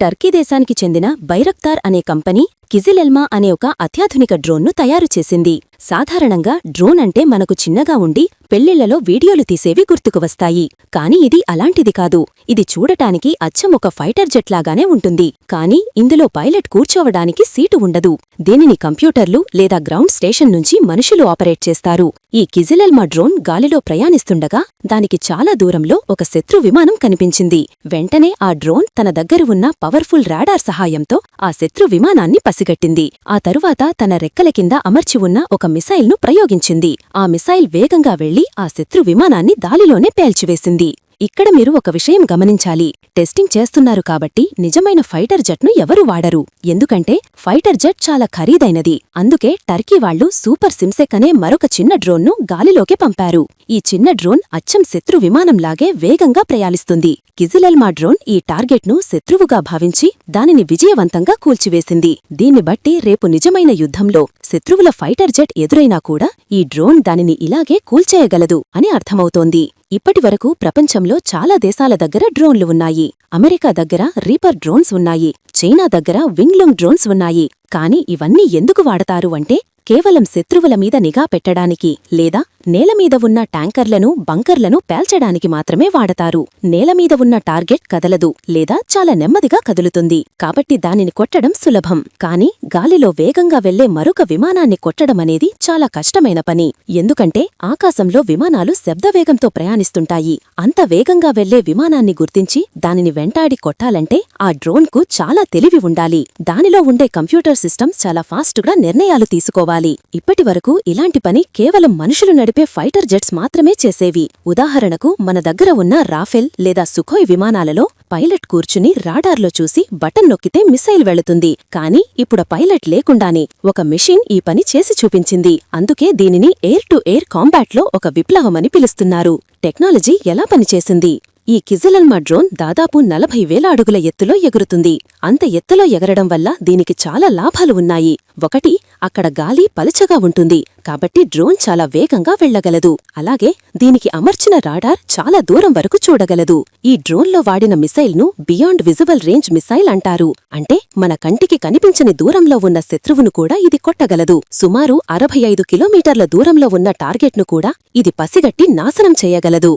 Turkey దేశానికి చెందిన బైరక్తార్ అనే కంపెనీ కిజిలెల్మా అనే ఒక అత్యాధునిక డ్రోన్ను తయారు చేసింది. సాధారణంగా డ్రోన్ అంటే మనకు చిన్నగా ఉండి పెళ్ళిళ్ళలో వీడియోలు తీసేవి గుర్తుకు వస్తాయి. కాని ఇది అలాంటిది కాదు. ఇది చూడటానికి అచ్చం ఒక ఫైటర్ జెట్ లాగానే ఉంటుంది. కాని ఇందులో పైలట్ కూర్చోవడానికి సీటు ఉండదు. దీనిని కంప్యూటర్లు లేదా గ్రౌండ్ స్టేషన్ నుంచి మనుషులు ఆపరేట్ చేస్తారు. ఈ కిజిలెల్మా డ్రోన్ గాలిలో ప్రయాణిస్తుండగా దానికి చాలా దూరంలో ఒక శత్రు విమానం కనిపించింది. వెంటనే ఆ డ్రోన్ తన దగ్గర ఉన్న పవర్ఫుల్ రాడార్ సహాయంతో ఆ శత్రు విమానాన్ని పసిగట్టింది ఆ తరువాత తన రెక్కల కింద అమర్చి ఉన్న ఒక మిసైల్ను ప్రయోగించింది. ఆ మిసైల్ వేగంగా వెళ్ళి ఆ శత్రు విమానాన్ని దాలిలోనే పేల్చివేసింది. ఇక్కడ మీరు ఒక విషయం గమనించాలి. టెస్టింగ్ చేస్తున్నారు కాబట్టి నిజమైన ఫైటర్ జెట్ను ఎవరూ వాడరు. ఎందుకంటే ఫైటర్ జెట్ చాలా ఖరీదైనది. అందుకే టర్కీ వాళ్ళు సూపర్ సిమ్సెక్ అనే మరొక చిన్న డ్రోన్ను గాలిలోకి పంపారు. ఈ చిన్న డ్రోన్ అచ్చం శత్రు విమానంలాగే వేగంగా ప్రయాణిస్తుంది. కిజిలెల్మా డ్రోన్ ఈ టార్గెట్ను శత్రువుగా భావించి దానిని విజయవంతంగా కూల్చివేసింది. దీన్ని బట్టి రేపు నిజమైన యుద్ధంలో శత్రువుల ఫైటర్ జెట్ ఎదురైనా కూడా ఈ డ్రోన్ దానిని ఇలాగే కూల్చేయగలదు అని అర్థమవుతోంది. ఇప్పటివరకు ప్రపంచంలో చాలా దేశాల దగ్గర డ్రోన్లు ఉన్నాయి. అమెరికా దగ్గర రీపర్ డ్రోన్స్ ఉన్నాయి. చైనా దగ్గర వింగ్లుంగ్ డ్రోన్స్ ఉన్నాయి. కాని ఇవన్నీ ఎందుకు వాడతారు అంటే కేవలం శత్రువుల మీద నిఘా పెట్టడానికి లేదా నేలమీద ఉన్న ట్యాంకర్లను బంకర్లను పేల్చడానికి మాత్రమే వాడతారు. నేలమీద ఉన్న టార్గెట్ కదలదు లేదా చాలా నెమ్మదిగా కదులుతుంది. కాబట్టి దానిని కొట్టడం సులభం. కాని గాలిలో వేగంగా వెళ్ళే మరొక విమానాన్ని కొట్టడమనేది చాలా కష్టమైన పని. ఎందుకంటే ఆకాశంలో విమానాలు శబ్దవేగంతో ప్రయాణిస్తుంటాయి. అంత వేగంగా వెళ్ళే విమానాన్ని గుర్తించి దానిని వెంటాడి కొట్టాలంటే ఆ డ్రోన్కు చాలా తెలివి ఉండాలి. దానిలో ఉండే కంప్యూటర్ సిస్టమ్స్ చాలా ఫాస్టుగా నిర్ణయాలు తీసుకోవాలి. ఇప్పటివరకు ఇలాంటి పని కేవలం మనుషులు నడిపే ఫైటర్ జెట్స్ మాత్రమే చేసేవి. ఉదాహరణకు మన దగ్గర ఉన్న రాఫెల్ లేదా సుఖోయ్ విమానాలలో పైలట్ కూర్చుని రాడార్లో చూసి బటన్ నొక్కితే మిసైల్ వెళుతుంది. కానీ ఇప్పుడు పైలట్ లేకుండానే ఒక మిషన్ ఈ పని చేసి చూపించింది. అందుకే దీనిని ఎయిర్ టు ఎయిర్ కాంబాట్లో ఒక విప్లవమని పిలుస్తున్నారు. టెక్నాలజీ ఎలా పనిచేసింది? ఈ కిజిలల్మా డ్రోన్ దాదాపు నలభై వేల అడుగుల ఎత్తులో ఎగురుతుంది. అంత ఎత్తులో ఎగరడం వల్ల దీనికి చాలా లాభాలు ఉన్నాయి. ఒకటి అక్కడ గాలి పలుచగా ఉంటుంది. కాబట్టి డ్రోన్ చాలా వేగంగా వెళ్ళగలదు అలాగే దీనికి అమర్చిన రాడార్ చాలా దూరం వరకు చూడగలదు. ఈ డ్రోన్లో వాడిన మిసైల్ను బియాండ్ విజువల్ రేంజ్ మిసైల్ అంటారు. అంటే మన కంటికి కనిపించని దూరంలో ఉన్న శత్రువును కూడా ఇది కొట్టగలదు. సుమారు అరవై ఐదు కిలోమీటర్ల దూరంలో ఉన్న టార్గెట్ను కూడా ఇది పసిగట్టి నాశనం చేయగలదు.